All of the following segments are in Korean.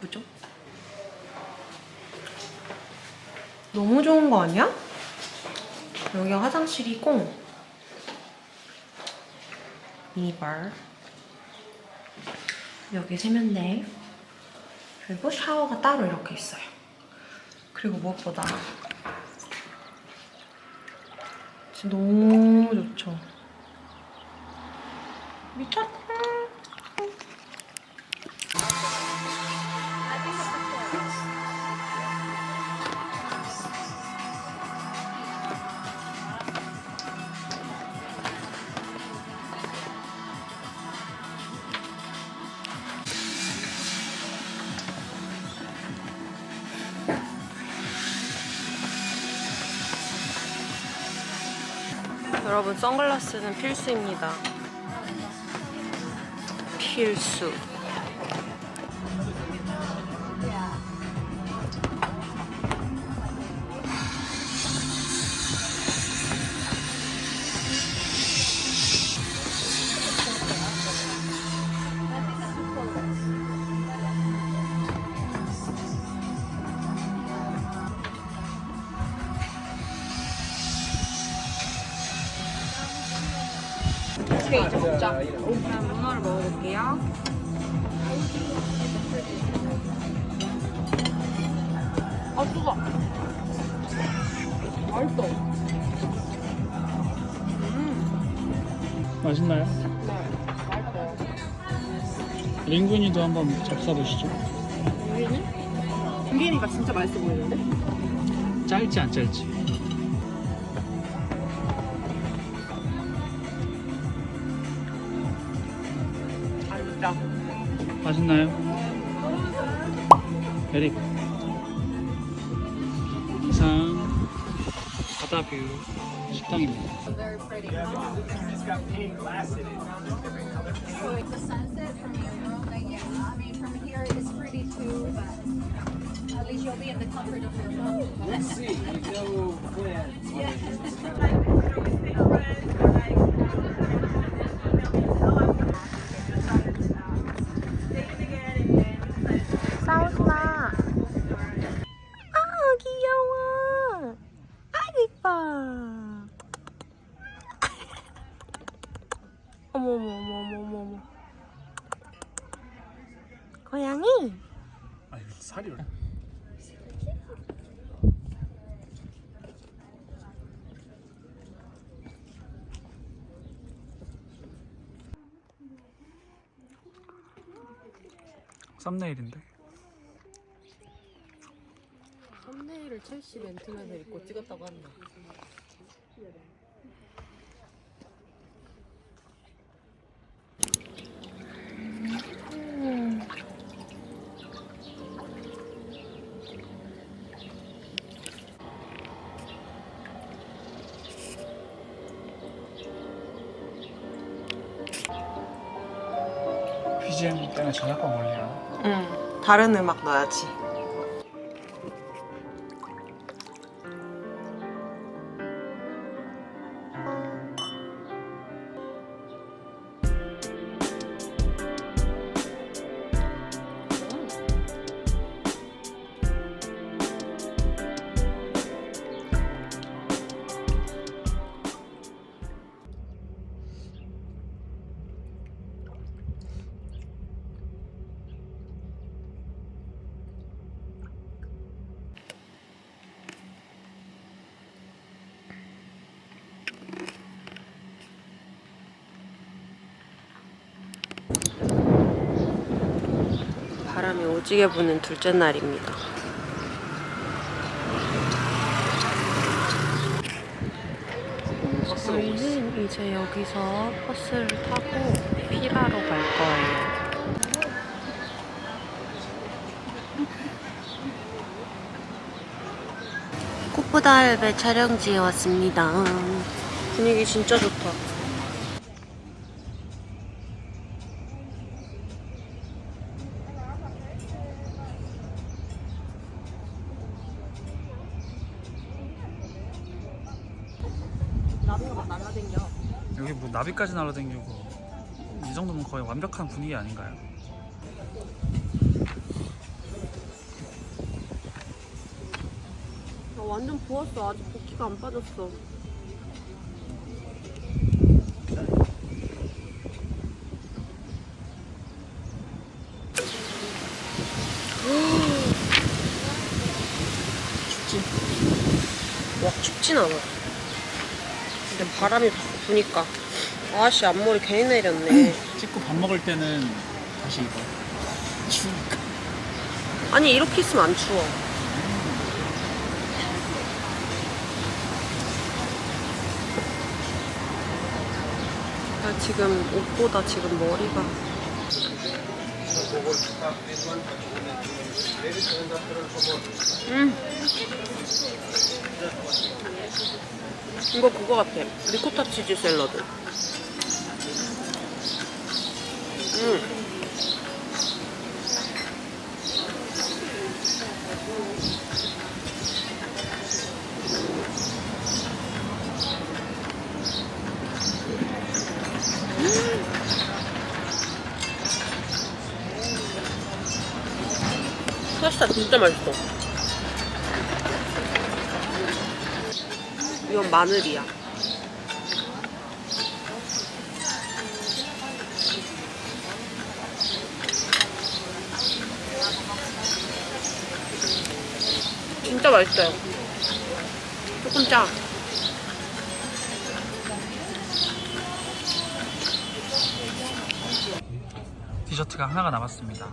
예쁘죠? 너무 좋은 거 아니야? 여기가 화장실이고 미니bar 여기 세면대 그리고 샤워가 따로 이렇게 있어요. 그리고 무엇보다 진짜 너무 좋죠. 선글라스는 필수입니다. 필수. 맛있나요? 네, 맛있어요. 링구니도 한번 잡숴보시죠. 유리는? 유리니까 진짜 맛있어 보이는데? 짧지 안 짧지? 맛있다. 맛있나요? 굿. 이상 바다뷰 Stunning. Very pretty. It's got paint glass in it. So it's a sunset from here. yeah, I mean, from here it's pretty too, but at least you'll be in the comfort of your room. Let's see. We go where. Yeah. 어머머머머머머. 고양이? 아 이거 살이 왜? 썸네일인데 썸네일을 첼시 맨투맨을 입고 찍었다고 한다. BGM 때문에 저작권 걸리나? 응, 다른 음악 넣어야지. 오지게 부는 둘째 날입니다. 저희는 이제 여기서 버스를 타고 피라로 갈 거예요. 꽃보다 할배 촬영지에 왔습니다. 분위기 진짜 좋다. 어디까지 날아다니고 이 정도면 거의 완벽한 분위기 아닌가요? 아, 완전 부었어. 아직 복기가 안 빠졌어. 춥지? 와 춥진 않아. 근데 바람이 부니까. 아씨 앞머리 괜히 내렸네. 찍고 밥 먹을 때는 다시 입어. 추우니까. 아니 이렇게 있으면 안 추워. 나 지금 옷보다 지금 머리가 음 이거 그거 같아 리코타 치즈 샐러드 음 파스타 진짜 맛있어. 이건 마늘이야. 진짜 맛있어요. 조금 짜. 디저트가 하나가 남았습니다.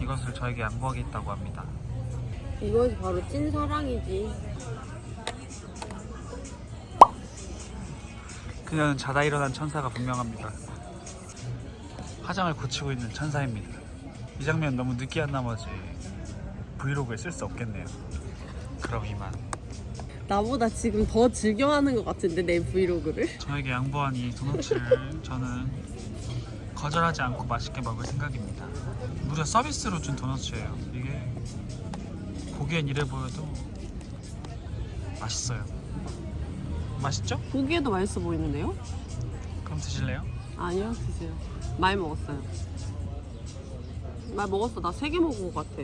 이것을 저에게 양보하겠다고 합니다. 이것이 바로 찐 사랑이지. 그녀는 자다 일어난 천사가 분명합니다. 화장을 고치고 있는 천사입니다. 이 장면 너무 느끼한 나머지 브이로그에 쓸 수 없겠네요. 그럼 이만. 나보다 지금 더 즐겨하는 것 같은데 내 브이로그를? 저에게 양보한 이 도넛을 저는 거절하지 않고 맛있게 먹을 생각입니다. 무려 서비스로 준 도넛이에요. 이게 보기엔 이래 보여도 맛있어요. 맛있죠? 보기에도 맛있어 보이는데요? 그럼 드실래요? 아니요, 드세요. 많이 먹었어요. 많이 먹었어. 나 세 개 먹은 것 같아.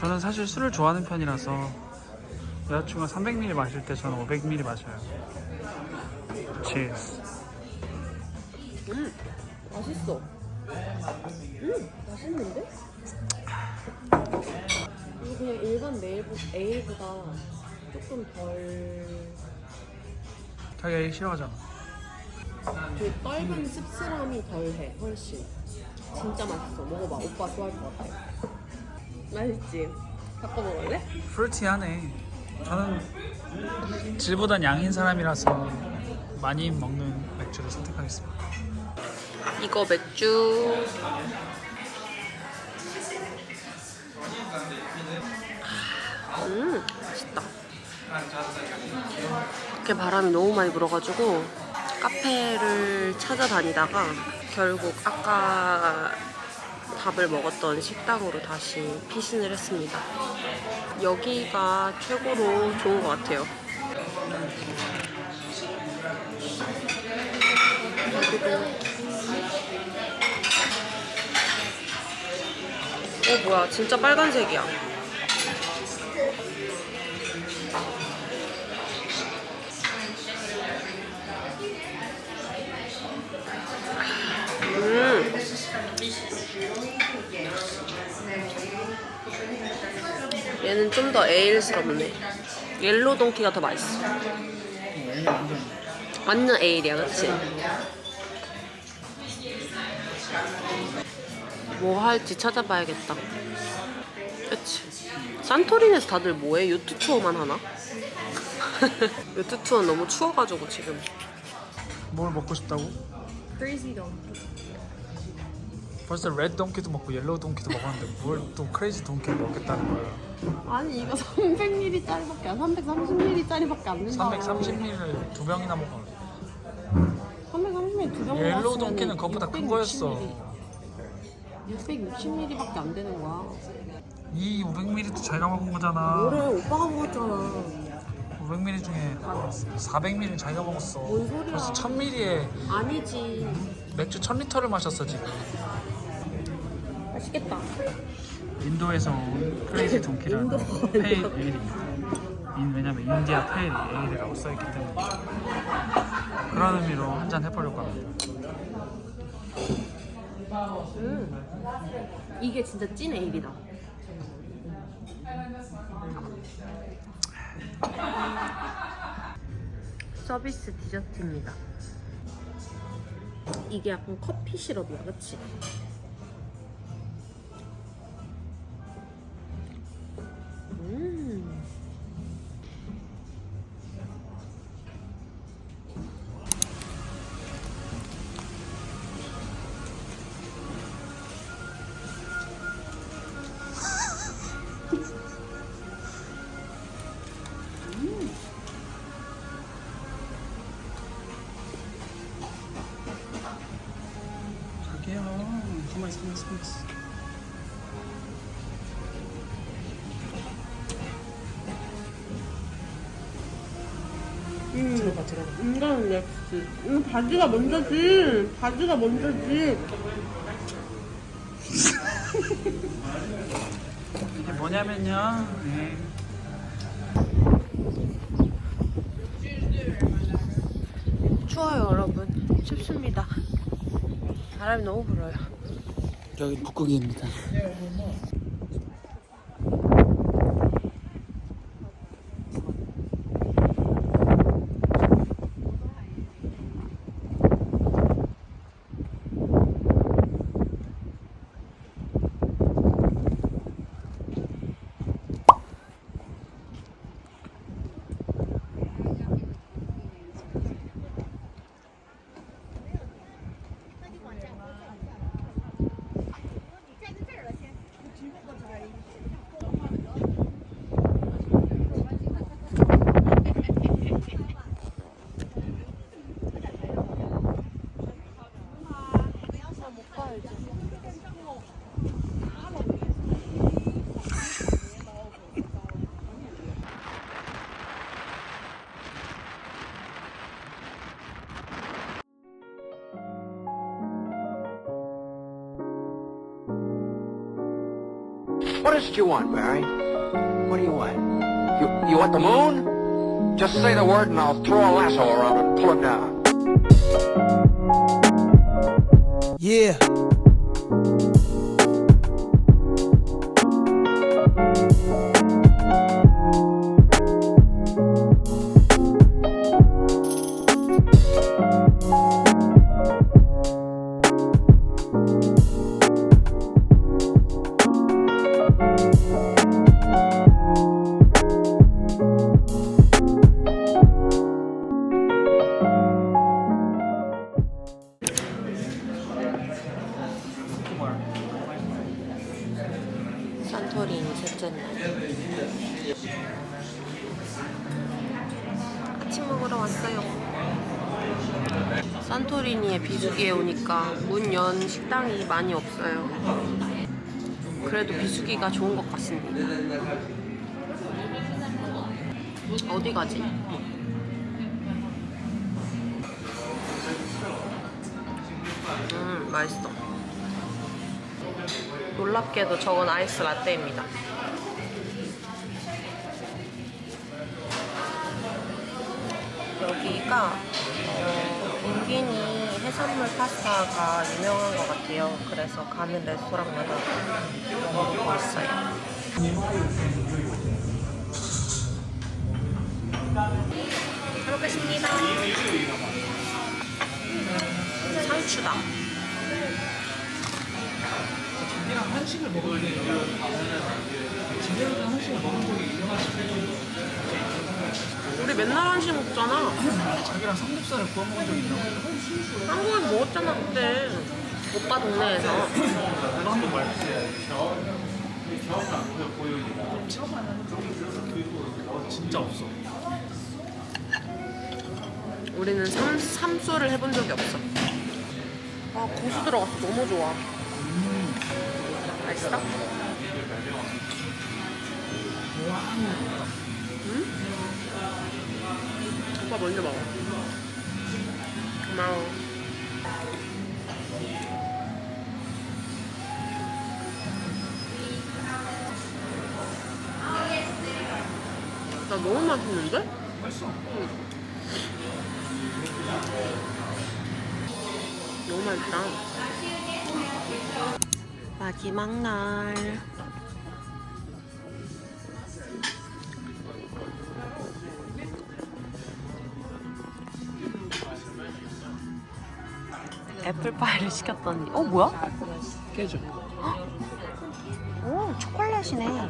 저는 사실 술을 좋아하는 편이라서 여자친구가 300ml 마실 때 저는 500ml 마셔요. Cheers. 음 맛있어 음 맛있는데? 이거 그냥 일반 네일보, 에일보다 조금 덜 자기가 싫어하잖아. 그 떫은 씁쓸함이 덜해 훨씬 진짜 맛있어 먹어봐 오빠 좋아할 것 같아 맛있지? 바꿔 먹을래? 프루티하네. 저는 질보단 양인 사람이라서 많이 먹는 맥주를 선택하겠습니다. 이거 맥주 음 맛있다 이렇게 바람이 너무 많이 불어가지고 카페를 찾아다니다가 결국 아까 밥을 먹었던 식당으로 다시 피신을 했습니다. 여기가 최고로 좋은 것 같아요. 어 뭐야. 진짜 빨간색이야 얘는 좀 더 에일스럽네 옐로 동키가 더 맛있어 완전 에일이야 그치? 뭐 할지 찾아봐야겠다. 그치. 산토리니에서 다들 뭐해? 요트 투어만 하나? 요트 투어 너무 추워가지고 지금. 뭘 먹고 싶다고? Crazy Donkey. 벌써 레드 동키도 먹고 옐로우 동키도 먹었는데 뭘 또 크레이지 동키를 먹겠다는 거야. 아니 이거 300ml짜리밖에 안 330ml짜리밖에 안 된다. 330ml를 두 병이나 먹어. 330ml 두병 옐로우 동키는 그것보다 큰 거였어. 660ml밖에 안 되는 거야. 이 500ml도 자기가 먹은 거잖아. 뭐래 오빠가 먹었잖아. 500ml 중에 400ml는 자기가 먹었어. 뭔 소리야. 벌써 1000ml에 아니지. 맥주 1000리터를 마셨어 지금. 맛있겠다. 인도에서 온 크레이지 동키라는 페일. 에일입니다. 인, 왜냐면 인디아 페일 에일이라고 써있기 때문에 그런 의미로 한 잔 해보려고 합니다. 음. 이게 진짜 찐 에일이다. 서비스 디저트입니다. 이게 약간 커피 시럽이야, 그치? 가만히 있어, 가만히 있어. 들어가, 들어가. 인간 렉스. 이거 바지가 먼저지. 바지가 먼저지. 이게 뭐냐면요. 네. 추워요, 여러분. 춥습니다. 바람이 너무 불어요. 여기 북극입니다. Is it you want, Barry? What do you want? You, you want the moon? Just say the word and I'll throw a lasso around and pull it down. Yeah. 아침 먹으러 왔어요. 산토리니의 비수기에 오니까 문 연 식당이 많이 없어요. 그래도 비수기가 좋은 것 같습니다. 어디 가지? 음, 맛있어. 놀랍게도 저건 아이스 라떼입니다. 여기가 어, 인기니 해산물 파스타가 유명한 것 같아요. 그래서 가는 레스토랑마다 먹고 있어요. 잘 먹겠습니다. 상추다. 자기랑 한식을 먹을 때된 한식을 먹은 적이 있나 우리 맨날 한식 먹잖아. 자기랑 삼겹살을 구워 먹은 적이 있나 한국에서 먹었잖아 그때. 오빠 동네에서. 한번 말했어 진짜 없어 우리는 삼, 삼소를 해본 적이 없어. 아, 고수 들어갔어. 너무 좋아. 맛있어? 응? 오빠 먼저 먹어. 고마워. 나 너무 맛있는데? 맛있어 너무 맛있다. 마지막 날. 애플파이를 시켰더니, 어, 뭐야? 깨져 오, 초콜릿이네.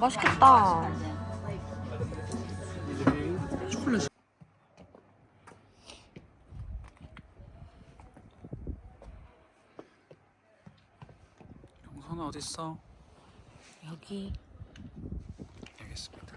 맛있겠다. 초콜릿 영선아 어딨어? 여기 여기 있습니다